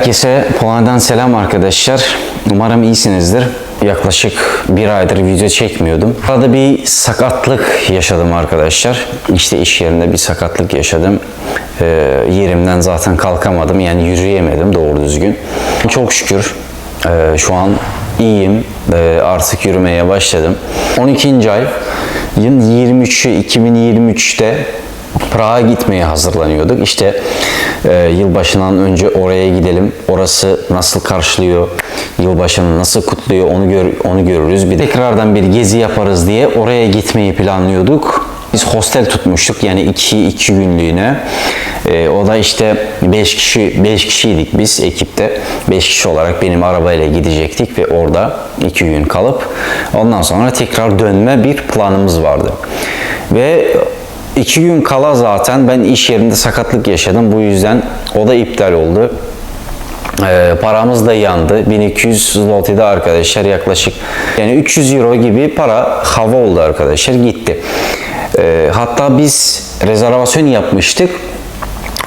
Herkese Polonya'dan selam arkadaşlar. Umarım iyisinizdir. Yaklaşık bir aydır video çekmiyordum. Arada bir sakatlık yaşadım arkadaşlar. İşte iş yerinde bir sakatlık yaşadım. Ee, yerimden zaten kalkamadım. Yani yürüyemedim doğru düzgün. Çok şükür e, şu an iyiyim. E, artık yürümeye başladım. 12. ay yılın 23'ü 2023'te Prag'a gitmeye hazırlanıyorduk. İşte e, yılbaşından önce oraya gidelim. Orası nasıl karşılıyor, yılbaşını nasıl kutluyor onu gör, onu görürüz. Bir tekrardan bir gezi yaparız diye oraya gitmeyi planlıyorduk. Biz hostel tutmuştuk yani iki, iki günlüğüne. E, o da işte 5 kişi 5 kişiydik biz ekipte. 5 kişi olarak benim arabayla gidecektik ve orada 2 gün kalıp ondan sonra tekrar dönme bir planımız vardı. Ve iki gün kala zaten ben iş yerinde sakatlık yaşadım. Bu yüzden o da iptal oldu. Ee, paramız da yandı. 1200 zloty'de arkadaşlar yaklaşık yani 300 euro gibi para hava oldu arkadaşlar gitti. Ee, hatta biz rezervasyon yapmıştık.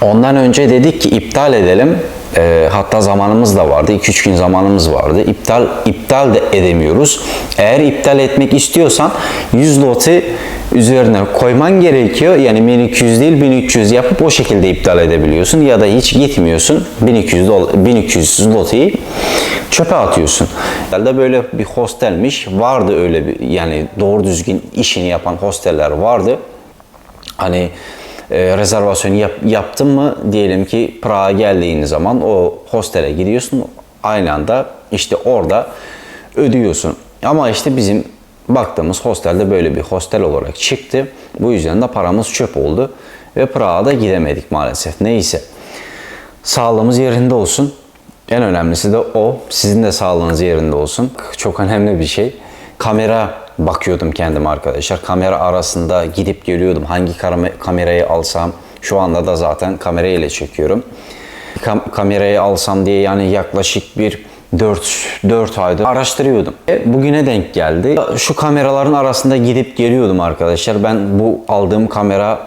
Ondan önce dedik ki iptal edelim. Ee, hatta zamanımız da vardı. 2-3 gün zamanımız vardı. İptal iptal de edemiyoruz. Eğer iptal etmek istiyorsan 100 loti üzerine koyman gerekiyor. Yani 1200 değil 1300 yapıp o şekilde iptal edebiliyorsun. Ya da hiç gitmiyorsun. 1200 dola- 1200 lotiyi çöpe atıyorsun. Herhalde böyle bir hostelmiş. Vardı öyle bir yani doğru düzgün işini yapan hosteller vardı. Hani e, rezervasyon yap, yaptın mı diyelim ki Prag'a geldiğin zaman o hostele gidiyorsun aynı anda işte orada ödüyorsun. Ama işte bizim baktığımız hostelde böyle bir hostel olarak çıktı. Bu yüzden de paramız çöp oldu ve Prag'a da gidemedik maalesef. Neyse. Sağlığımız yerinde olsun. En önemlisi de o. Sizin de sağlığınız yerinde olsun. Çok önemli bir şey. Kamera bakıyordum kendim arkadaşlar. Kamera arasında gidip geliyordum. Hangi kame- kamerayı alsam. Şu anda da zaten kamerayla çekiyorum. Kam- kamerayı alsam diye yani yaklaşık bir 4 4 aydır araştırıyordum. E, Bugüne denk geldi. Şu kameraların arasında gidip geliyordum arkadaşlar. Ben bu aldığım kamera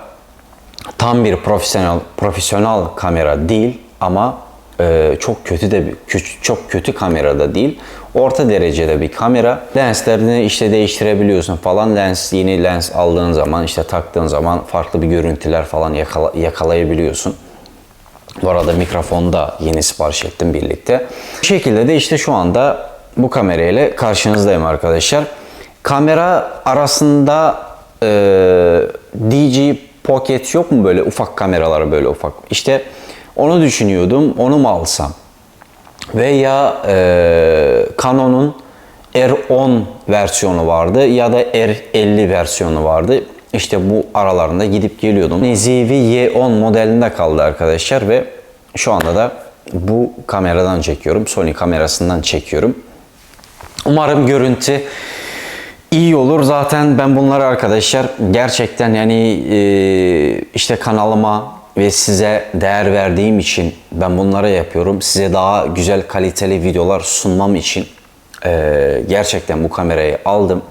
tam bir profesyonel profesyonel kamera değil ama e, çok kötü de bir çok kötü kamera da değil. Orta derecede bir kamera. Lenslerini işte değiştirebiliyorsun falan. Lens yeni lens aldığın zaman işte taktığın zaman farklı bir görüntüler falan yakala- yakalayabiliyorsun. Bu arada mikrofonu da yeni sipariş ettim birlikte. Bu şekilde de işte şu anda bu kamerayla karşınızdayım arkadaşlar. Kamera arasında e, DJI Pocket yok mu böyle ufak kameralar böyle ufak? İşte onu düşünüyordum. Onu mu alsam? Veya e, Canon'un R10 versiyonu vardı ya da R50 versiyonu vardı. İşte bu aralarında gidip geliyordum. Zivi Y10 modelinde kaldı arkadaşlar ve şu anda da bu kameradan çekiyorum. Sony kamerasından çekiyorum. Umarım görüntü iyi olur. Zaten ben bunları arkadaşlar gerçekten yani e, işte kanalıma ve size değer verdiğim için ben bunları yapıyorum. Size daha güzel kaliteli videolar sunmam için e, gerçekten bu kamerayı aldım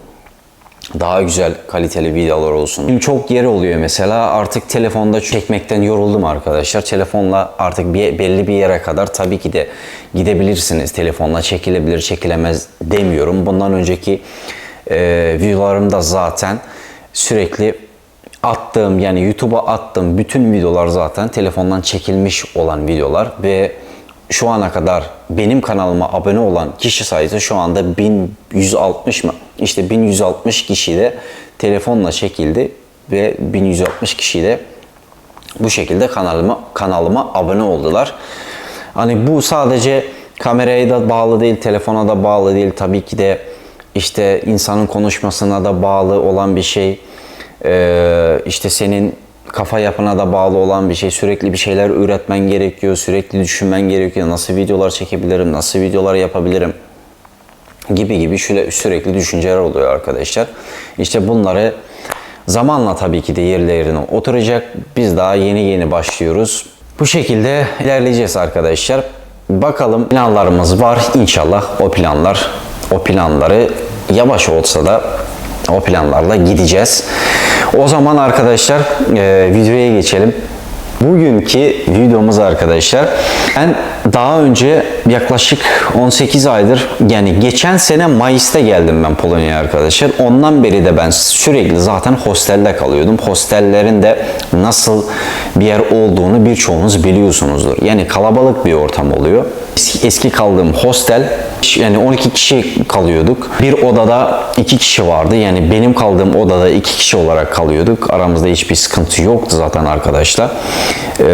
daha güzel kaliteli videolar olsun. Şimdi çok yeri oluyor mesela artık telefonda çekmekten yoruldum arkadaşlar. Telefonla artık bir, belli bir yere kadar tabii ki de gidebilirsiniz. Telefonla çekilebilir çekilemez demiyorum. Bundan önceki e, videolarımda zaten sürekli attığım yani YouTube'a attığım bütün videolar zaten telefondan çekilmiş olan videolar ve şu ana kadar benim kanalıma abone olan kişi sayısı şu anda 1160 mı? İşte 1160 kişi de telefonla çekildi ve 1160 kişi de bu şekilde kanalıma kanalıma abone oldular. Hani bu sadece kameraya da bağlı değil, telefona da bağlı değil. Tabii ki de işte insanın konuşmasına da bağlı olan bir şey. Ee, işte senin kafa yapına da bağlı olan bir şey. Sürekli bir şeyler üretmen gerekiyor, sürekli düşünmen gerekiyor. Nasıl videolar çekebilirim, nasıl videolar yapabilirim gibi gibi şöyle sürekli düşünceler oluyor arkadaşlar. İşte bunları zamanla tabii ki de yerli yerine oturacak. Biz daha yeni yeni başlıyoruz. Bu şekilde ilerleyeceğiz arkadaşlar. Bakalım planlarımız var. İnşallah o planlar, o planları yavaş olsa da o planlarla gideceğiz. O zaman arkadaşlar e, videoya geçelim. Bugünkü videomuz arkadaşlar. Ben daha önce yaklaşık 18 aydır yani geçen sene Mayıs'ta geldim ben Polonya'ya arkadaşlar. Ondan beri de ben sürekli zaten hostelde kalıyordum. Hostellerin de nasıl bir yer olduğunu birçoğunuz biliyorsunuzdur. Yani kalabalık bir ortam oluyor. Eski, eski kaldığım hostel yani 12 kişi kalıyorduk. Bir odada 2 kişi vardı. Yani benim kaldığım odada 2 kişi olarak kalıyorduk. Aramızda hiçbir sıkıntı yoktu zaten arkadaşlar. Ee,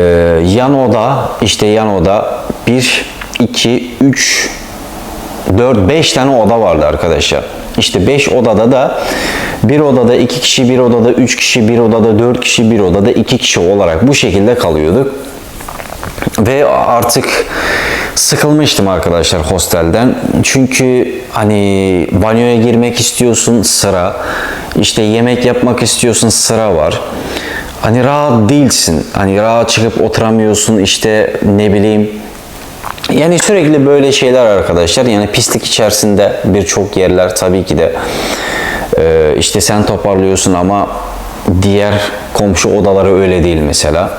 yan oda işte yan oda 1 2 3 4 5 tane oda vardı arkadaşlar. İşte 5 odada da bir odada 2 kişi, bir odada 3 kişi, bir odada 4 kişi, bir odada 2 kişi olarak bu şekilde kalıyorduk. Ve artık sıkılmıştım arkadaşlar hostelden. Çünkü hani banyoya girmek istiyorsun sıra. işte yemek yapmak istiyorsun sıra var. Hani rahat değilsin. Hani rahat çıkıp oturamıyorsun işte ne bileyim. Yani sürekli böyle şeyler arkadaşlar. Yani pislik içerisinde birçok yerler tabii ki de e, işte sen toparlıyorsun ama diğer komşu odaları öyle değil mesela.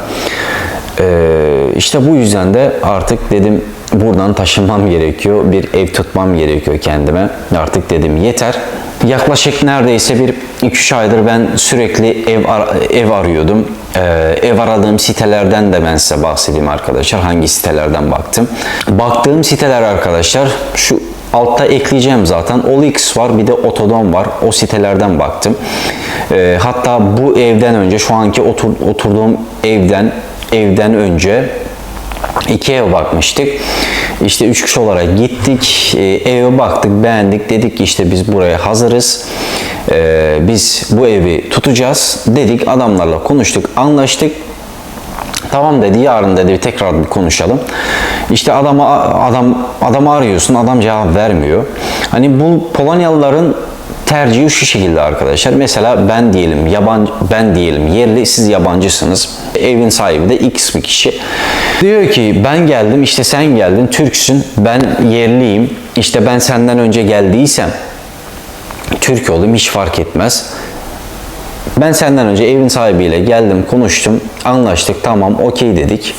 Ee, işte bu yüzden de artık dedim buradan taşınmam gerekiyor. Bir ev tutmam gerekiyor kendime. Artık dedim yeter. Yaklaşık neredeyse bir 2-3 aydır ben sürekli ev ar- ev arıyordum. Ee, ev aradığım sitelerden de ben size bahsedeyim arkadaşlar. Hangi sitelerden baktım? Baktığım siteler arkadaşlar şu Altta ekleyeceğim zaten. OLX var bir de Otodom var. O sitelerden baktım. Ee, hatta bu evden önce şu anki otur, oturduğum evden evden önce iki ev bakmıştık. İşte üç kişi olarak gittik. E, eve baktık, beğendik. Dedik ki işte biz buraya hazırız. E, biz bu evi tutacağız. Dedik adamlarla konuştuk, anlaştık. Tamam dedi yarın dedi tekrar bir konuşalım. İşte adama adam adamı arıyorsun adam cevap vermiyor. Hani bu Polonyalıların tercihi şu şekilde arkadaşlar. Mesela ben diyelim yabancı ben diyelim yerli siz yabancısınız. Evin sahibi de X bir kişi. Diyor ki ben geldim işte sen geldin Türksün ben yerliyim. İşte ben senden önce geldiysem Türk olayım hiç fark etmez. Ben senden önce evin sahibiyle geldim, konuştum, anlaştık, tamam, okey dedik.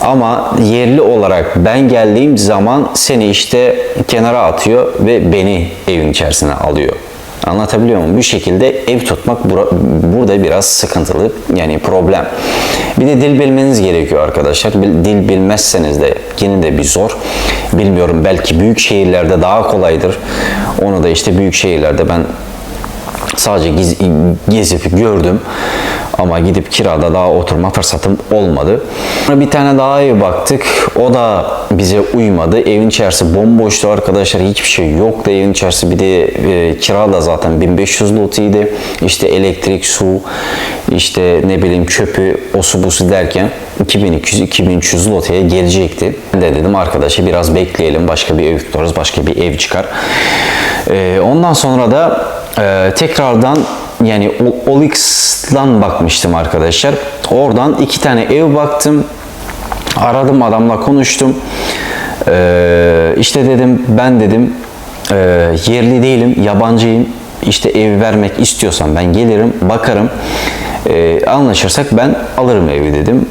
Ama yerli olarak ben geldiğim zaman seni işte kenara atıyor ve beni evin içerisine alıyor. Anlatabiliyor muyum? Bu şekilde ev tutmak bura- burada biraz sıkıntılı yani problem. Bir de dil bilmeniz gerekiyor arkadaşlar. Dil bilmezseniz de yine de bir zor. Bilmiyorum belki büyük şehirlerde daha kolaydır. Onu da işte büyük şehirlerde ben sadece gezip gördüm ama gidip kirada daha oturma fırsatım olmadı. Bir tane daha ev baktık. O da bize uymadı. Evin içerisi bomboştu arkadaşlar. Hiçbir şey yoktu evin içerisi. Bir de e, kira da zaten 1500 lotiydi. İşte elektrik, su, işte ne bileyim çöpü, osu busu derken 2200-2300 lotiye gelecekti. Ben de dedim arkadaşı biraz bekleyelim. Başka bir ev tutarız. Başka bir ev çıkar. E, ondan sonra da ee, tekrardan yani O- OLX'dan bakmıştım arkadaşlar. Oradan iki tane ev baktım. Aradım adamla konuştum. Ee, işte dedim ben dedim e, yerli değilim, yabancıyım. İşte ev vermek istiyorsan ben gelirim, bakarım. Ee, anlaşırsak ben alırım evi dedim.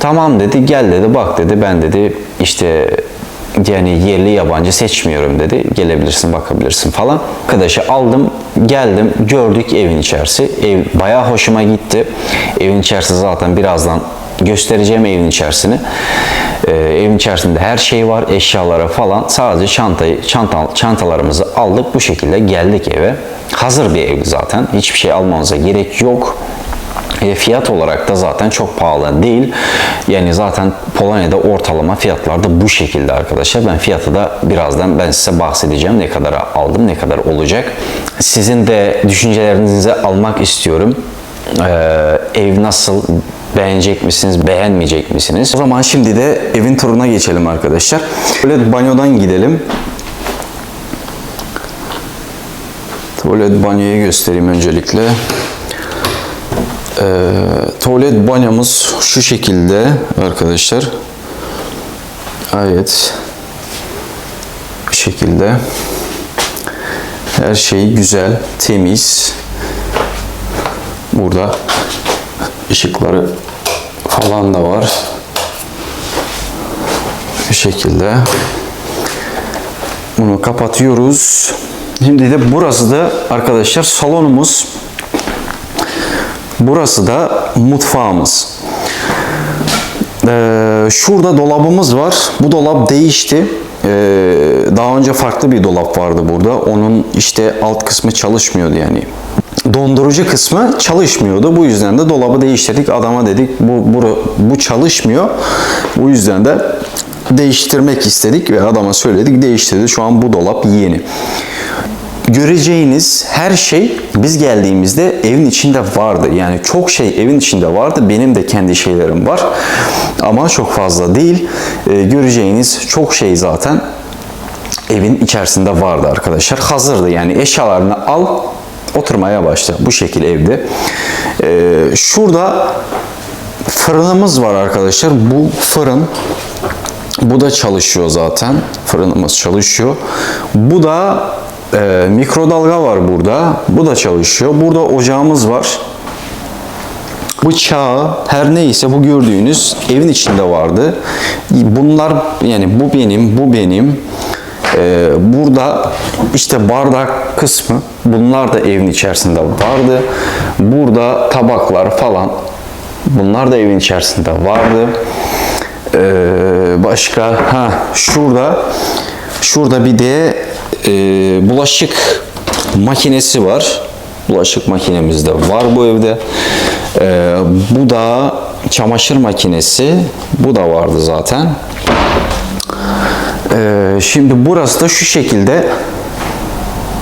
Tamam dedi, gel dedi, bak dedi. Ben dedi işte yani yerli yabancı seçmiyorum dedi. Gelebilirsin bakabilirsin falan. Arkadaşı aldım geldim gördük evin içerisi. Ev bayağı hoşuma gitti. Evin içerisi zaten birazdan göstereceğim evin içerisini. Ee, evin içerisinde her şey var eşyalara falan. Sadece çantayı çanta, çantalarımızı aldık bu şekilde geldik eve. Hazır bir ev zaten. Hiçbir şey almanıza gerek yok. E, fiyat olarak da zaten çok pahalı değil. Yani zaten Polonya'da ortalama fiyatlar da bu şekilde arkadaşlar. Ben fiyatı da birazdan ben size bahsedeceğim. Ne kadar aldım, ne kadar olacak. Sizin de düşüncelerinizi almak istiyorum. Ee, ev nasıl beğenecek misiniz, beğenmeyecek misiniz? O zaman şimdi de evin turuna geçelim arkadaşlar. Böyle banyodan gidelim. Tuvalet banyoyu göstereyim öncelikle. Ee, tuvalet banyomuz şu şekilde arkadaşlar. Gayet bu şekilde. Her şey güzel, temiz. Burada ışıkları falan da var. Bu şekilde. Bunu kapatıyoruz. Şimdi de burası da arkadaşlar salonumuz. Burası da mutfağımız. Ee, şurada dolabımız var. Bu dolap değişti. Ee, daha önce farklı bir dolap vardı burada. Onun işte alt kısmı çalışmıyordu yani. Dondurucu kısmı çalışmıyordu. Bu yüzden de dolabı değiştirdik. Adama dedik bu bu, bu çalışmıyor. Bu yüzden de değiştirmek istedik ve adama söyledik değiştirdi. Şu an bu dolap yeni göreceğiniz her şey biz geldiğimizde evin içinde vardı. Yani çok şey evin içinde vardı. Benim de kendi şeylerim var. Ama çok fazla değil. Ee, göreceğiniz çok şey zaten evin içerisinde vardı arkadaşlar. Hazırdı yani eşyalarını al oturmaya başla. Bu şekilde evde. Ee, şurada fırınımız var arkadaşlar. Bu fırın bu da çalışıyor zaten. Fırınımız çalışıyor. Bu da e, mikrodalga var burada. Bu da çalışıyor. Burada ocağımız var. Bıçağı her neyse bu gördüğünüz evin içinde vardı. Bunlar yani bu benim, bu benim. Ee, burada işte bardak kısmı bunlar da evin içerisinde vardı. Burada tabaklar falan bunlar da evin içerisinde vardı. Ee, başka ha şurada şurada bir de e, bulaşık makinesi var. Bulaşık makinemiz de var bu evde. Ee, bu da çamaşır makinesi. Bu da vardı zaten. Ee, şimdi burası da şu şekilde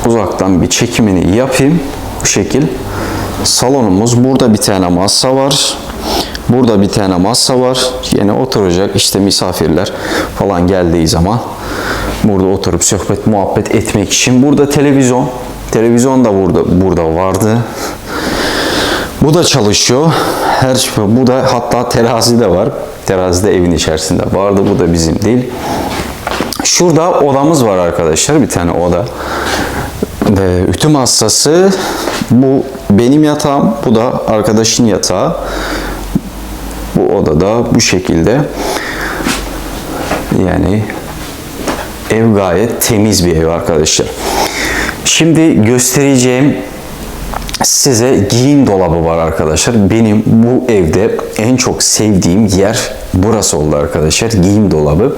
uzaktan bir çekimini yapayım. Bu şekil. Salonumuz. Burada bir tane masa var. Burada bir tane masa var. Yine oturacak işte misafirler falan geldiği zaman burada oturup sohbet muhabbet etmek için. Burada televizyon. Televizyon da burada burada vardı. Bu da çalışıyor. Her şey bu da hatta terazi de var. Terazi de evin içerisinde vardı. Bu da bizim değil. Şurada odamız var arkadaşlar. Bir tane oda. Ve ütü masası. Bu benim yatağım. Bu da arkadaşın yatağı. Bu odada bu şekilde. Yani ev gayet temiz bir ev arkadaşlar. Şimdi göstereceğim size giyim dolabı var arkadaşlar. Benim bu evde en çok sevdiğim yer burası oldu arkadaşlar. Giyim dolabı.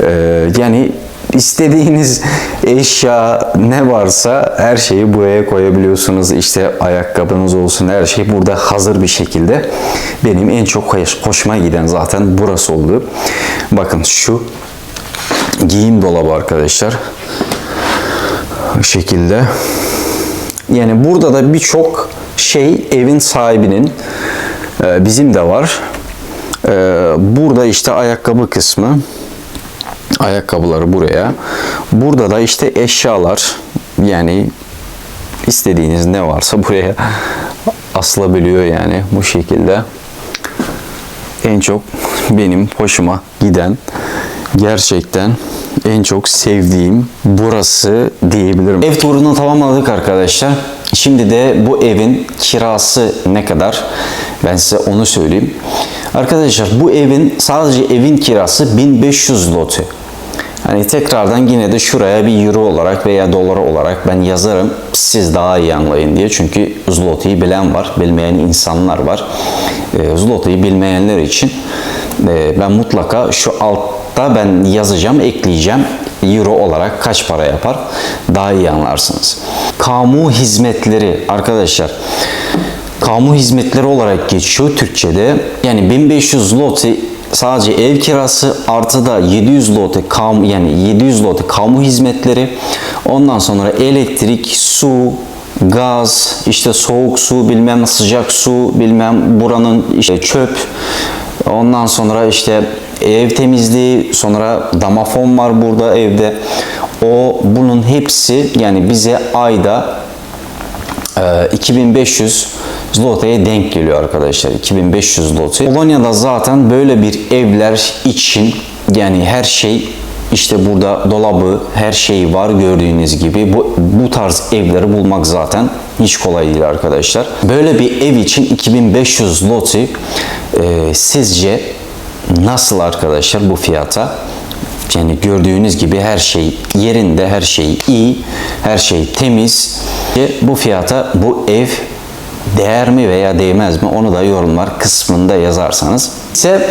Ee, yani istediğiniz eşya ne varsa her şeyi buraya koyabiliyorsunuz. İşte ayakkabınız olsun her şey burada hazır bir şekilde. Benim en çok hoş- hoşuma giden zaten burası oldu. Bakın şu giyim dolabı arkadaşlar. Şekilde. Yani burada da birçok şey evin sahibinin e, bizim de var. E, burada işte ayakkabı kısmı. Ayakkabıları buraya. Burada da işte eşyalar yani istediğiniz ne varsa buraya asılabiliyor yani bu şekilde. En çok benim hoşuma giden gerçekten en çok sevdiğim burası diyebilirim. Ev turunu tamamladık arkadaşlar. Şimdi de bu evin kirası ne kadar? Ben size onu söyleyeyim. Arkadaşlar bu evin sadece evin kirası 1500 lotu. Hani tekrardan yine de şuraya bir euro olarak veya dolar olarak ben yazarım. Siz daha iyi anlayın diye. Çünkü zloty'yi bilen var, bilmeyen insanlar var. E, zloty'yi bilmeyenler için e, ben mutlaka şu altta ben yazacağım, ekleyeceğim. Euro olarak kaç para yapar? Daha iyi anlarsınız. Kamu hizmetleri arkadaşlar kamu hizmetleri olarak geçiyor Türkçe'de. Yani 1500 zloty sadece ev kirası artı da 700 zloty kamu yani 700 zloty kamu hizmetleri. Ondan sonra elektrik, su, gaz, işte soğuk su, bilmem sıcak su, bilmem buranın işte çöp. Ondan sonra işte ev temizliği, sonra damafon var burada evde. O bunun hepsi yani bize ayda e, 2500 zlotaya denk geliyor arkadaşlar. 2500 zloty. Polonya'da zaten böyle bir evler için yani her şey İşte burada dolabı, her şey var gördüğünüz gibi. Bu, bu tarz evleri bulmak zaten hiç kolay değil arkadaşlar. Böyle bir ev için 2500 loti e, sizce nasıl arkadaşlar bu fiyata? Yani gördüğünüz gibi her şey yerinde, her şey iyi, her şey temiz. Ve Bu fiyata bu ev değer mi veya değmez mi onu da yorumlar kısmında yazarsanız. İse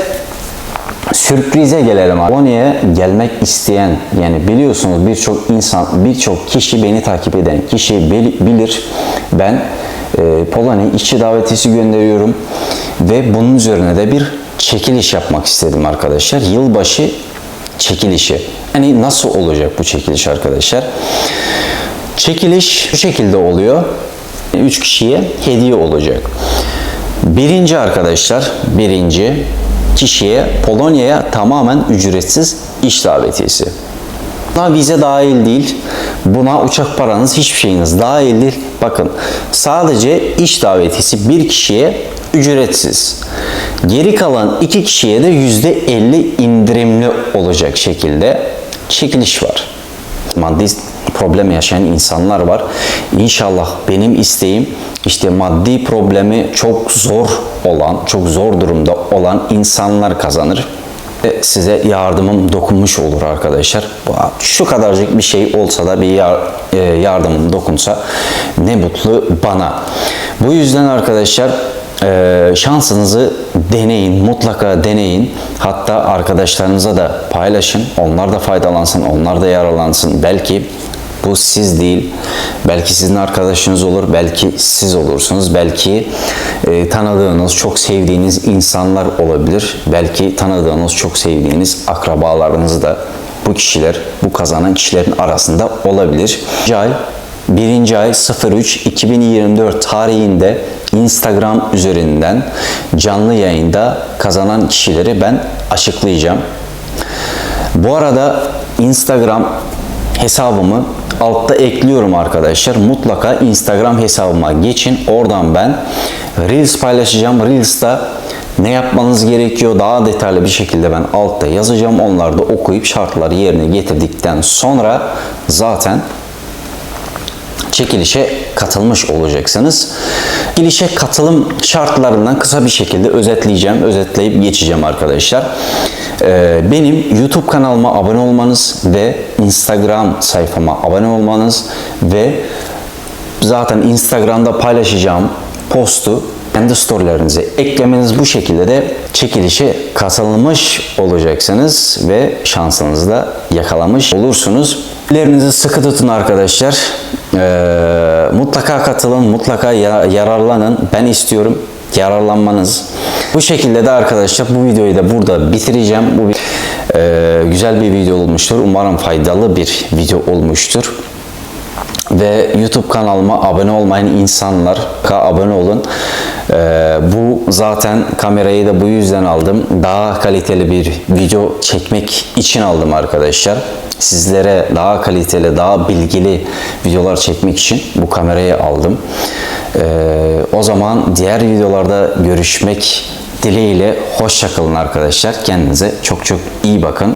sürprize gelelim. Polonya'ya gelmek isteyen yani biliyorsunuz birçok insan, birçok kişi beni takip eden kişi bil- bilir. Ben e, Polonya işçi davetiyesi gönderiyorum ve bunun üzerine de bir çekiliş yapmak istedim arkadaşlar. Yılbaşı çekilişi. Yani nasıl olacak bu çekiliş arkadaşlar? Çekiliş şu şekilde oluyor. 3 kişiye hediye olacak. Birinci arkadaşlar, birinci kişiye Polonya'ya tamamen ücretsiz iş davetiyesi. Buna vize dahil değil. Buna uçak paranız hiçbir şeyiniz dahil değil. Bakın sadece iş davetiyesi bir kişiye ücretsiz. Geri kalan iki kişiye de %50 indirimli olacak şekilde çekiliş var. Maddi problem yaşayan insanlar var. İnşallah benim isteğim işte maddi problemi çok zor olan, çok zor durumda olan insanlar kazanır size yardımım dokunmuş olur arkadaşlar. Şu kadarcık bir şey olsa da bir e, yardımım dokunsa ne mutlu bana. Bu yüzden arkadaşlar e, şansınızı deneyin, mutlaka deneyin. Hatta arkadaşlarınıza da paylaşın. Onlar da faydalansın, onlar da yararlansın. Belki bu siz değil. Belki sizin arkadaşınız olur, belki siz olursunuz. Belki e, tanıdığınız, çok sevdiğiniz insanlar olabilir. Belki tanıdığınız, çok sevdiğiniz akrabalarınız da bu kişiler, bu kazanan kişilerin arasında olabilir. Ay, birinci ay 03 2024 tarihinde Instagram üzerinden canlı yayında kazanan kişileri ben açıklayacağım. Bu arada Instagram hesabımı altta ekliyorum arkadaşlar. Mutlaka Instagram hesabıma geçin. Oradan ben Reels paylaşacağım. Reels'ta ne yapmanız gerekiyor daha detaylı bir şekilde ben altta yazacağım. Onları da okuyup şartları yerine getirdikten sonra zaten çekilişe katılmış olacaksınız. Çekilişe katılım şartlarından kısa bir şekilde özetleyeceğim, özetleyip geçeceğim arkadaşlar. Ee, benim YouTube kanalıma abone olmanız ve Instagram sayfama abone olmanız ve zaten Instagram'da paylaşacağım postu kendi storylerinize eklemeniz bu şekilde de çekilişe katılmış olacaksınız ve şansınızı da yakalamış olursunuz. Ellerinizi sıkı tutun arkadaşlar. Ee, mutlaka katılın, mutlaka ya- yararlanın. Ben istiyorum yararlanmanız. Bu şekilde de arkadaşlar bu videoyu da burada bitireceğim. Bu e, güzel bir video olmuştur. Umarım faydalı bir video olmuştur ve YouTube kanalıma abone olmayan insanlar abone olun. Ee, bu zaten kamerayı da bu yüzden aldım. Daha kaliteli bir video çekmek için aldım arkadaşlar. Sizlere daha kaliteli, daha bilgili videolar çekmek için bu kamerayı aldım. Ee, o zaman diğer videolarda görüşmek dileğiyle hoşçakalın arkadaşlar. Kendinize çok çok iyi bakın.